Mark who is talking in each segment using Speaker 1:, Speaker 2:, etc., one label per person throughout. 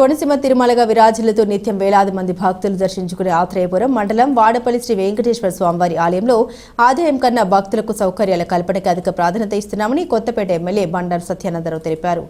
Speaker 1: కోనసీమ తిరుమలగా విరాజులతో నిత్యం వేలాది మంది భక్తులు దర్శించుకునే ఆత్రేయపురం మండలం వాడపల్లి శ్రీ వెంకటేశ్వర స్వామివారి ఆలయంలో ఆదాయం కన్నా భక్తులకు సౌకర్యాల కల్పనకి అధిక ప్రాధాన్యత ఇస్తున్నామని కొత్తపేట ఎమ్మెల్యే బండారు సత్యానందరావు తెలిపారు.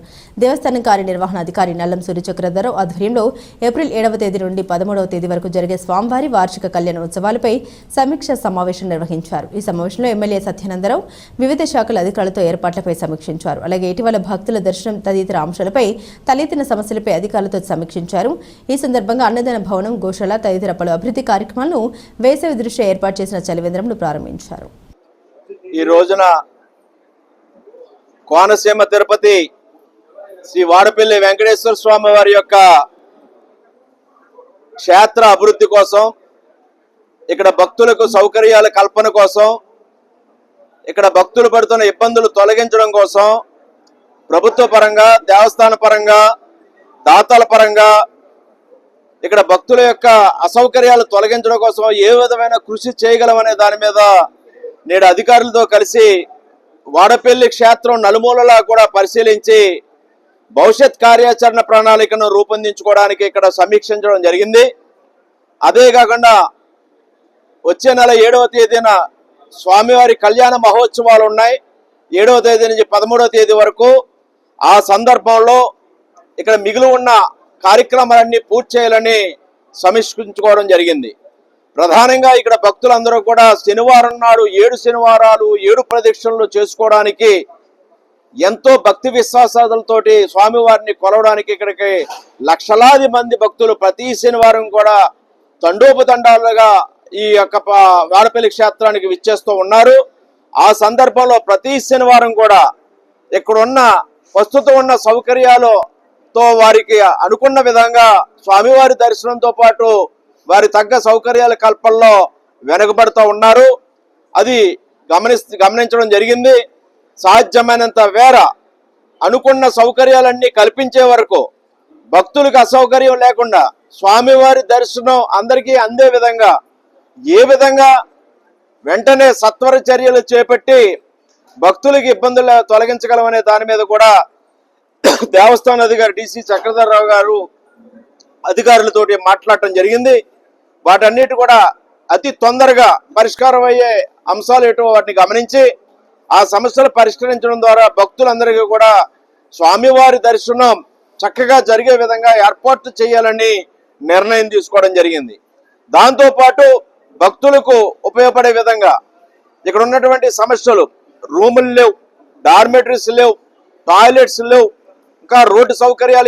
Speaker 1: దేవస్థానం కార్యనిర్వహణ అధికారి నల్లం సూర్యచక్రధరరావు ఆధ్వర్యంలో ఏప్రిల్ ఏడవ తేదీ నుండి పదమూడవ తేదీ వరకు జరిగే స్వామివారి వార్షిక కళ్యాణ ఉత్సవాలపై సమీక్ష సమావేశం నిర్వహించారు. ఈ సమావేశంలో ఎమ్మెల్యే సత్యానందరావు వివిధ శాఖల అధికారులతో ఏర్పాట్లపై సమీక్షించారు. అలాగే ఇటీవల భక్తుల దర్శనం తదితర అంశాలపై తలెత్తిన సమస్యలపై అధికారులతో సమీక్షించారు. ఈ సందర్భంగా అన్నదాన భవనం గోశాల తదితర పలు అభివృద్ధి కార్యక్రమాలను వేసవి దృష్ట్యా ఏర్పాటు చేసిన చలివేంద్రంను ప్రారంభించారు.
Speaker 2: ఈ రోజున కోనసీమ తిరుపతి శ్రీ వాడపల్లి వెంకటేశ్వర స్వామి వారి యొక్క క్షేత్ర అభివృద్ధి కోసం ఇక్కడ భక్తులకు సౌకర్యాల కల్పన కోసం ఇక్కడ భక్తులు పడుతున్న ఇబ్బందులు తొలగించడం కోసం ప్రభుత్వ పరంగా దేవస్థాన పరంగా దాతల పరంగా ఇక్కడ భక్తుల యొక్క అసౌకర్యాలు తొలగించడం కోసం ఏ విధమైన కృషి చేయగలమనే దాని మీద నేడు అధికారులతో కలిసి వాడపల్లి క్షేత్రం నలుమూలలా కూడా పరిశీలించి భవిష్యత్ కార్యాచరణ ప్రణాళికను రూపొందించుకోవడానికి ఇక్కడ సమీక్షించడం జరిగింది. అదే కాకుండా వచ్చే నెల ఏడవ తేదీన స్వామివారి కళ్యాణ మహోత్సవాలు ఉన్నాయి. ఏడవ తేదీ నుంచి పదమూడవ తేదీ వరకు ఆ సందర్భంలో ఇక్కడ మిగిలి ఉన్న కార్యక్రమాలన్నీ పూర్తి చేయాలని సమీక్షించుకోవడం జరిగింది. ప్రధానంగా ఇక్కడ భక్తులందరూ కూడా శనివారం నాడు ఏడు శనివారాలు ఏడు ప్రదక్షిణలు చేసుకోవడానికి ఎంతో భక్తి విశ్వాసాలతోటి స్వామివారిని కొలవడానికి ఇక్కడికి లక్షలాది మంది భక్తులు ప్రతి శనివారం కూడా తండోపతండాలుగా ఈ యొక్క వాడపల్లి క్షేత్రానికి విచ్చేస్తూ ఉన్నారు. ఆ సందర్భంలో ప్రతి శనివారం కూడా ఇక్కడున్న ప్రస్తుతం ఉన్న సౌకర్యాలు తో వారికి అనుకున్న విధంగా స్వామివారి దర్శనంతో పాటు వారి తగ్గ సౌకర్యాల కల్పనలో వెనుకబడుతూ ఉన్నారు. అది గమని గమనించడం జరిగింది. సాధ్యమైనంత వేర అనుకున్న సౌకర్యాలన్నీ కల్పించే వరకు భక్తులకు అసౌకర్యం లేకుండా స్వామివారి దర్శనం అందరికీ అందే విధంగా ఏ విధంగా వెంటనే సత్వర చర్యలు చేపట్టి భక్తులకు ఇబ్బందులు తొలగించగలమనే దాని మీద కూడా దేవస్థాన అధికారి డిసి చక్రధరరావు గారు అధికారులతోటి మాట్లాడటం జరిగింది. వాటన్నిటి కూడా అతి తొందరగా పరిష్కారం అయ్యే అంశాలు ఏటో వాటిని గమనించి ఆ సమస్యలు పరిష్కరించడం ద్వారా భక్తులందరికీ కూడా స్వామివారి దర్శనం చక్కగా జరిగే విధంగా ఏర్పాటు చేయాలని నిర్ణయం తీసుకోవడం జరిగింది. దాంతోపాటు భక్తులకు ఉపయోగపడే విధంగా ఇక్కడ ఉన్నటువంటి సమస్యలు రూములు లేవు డార్మెటరీస్ లేవు టాయిలెట్స్ లేవు ఇంకా రోడ్డు సౌకర్యాలు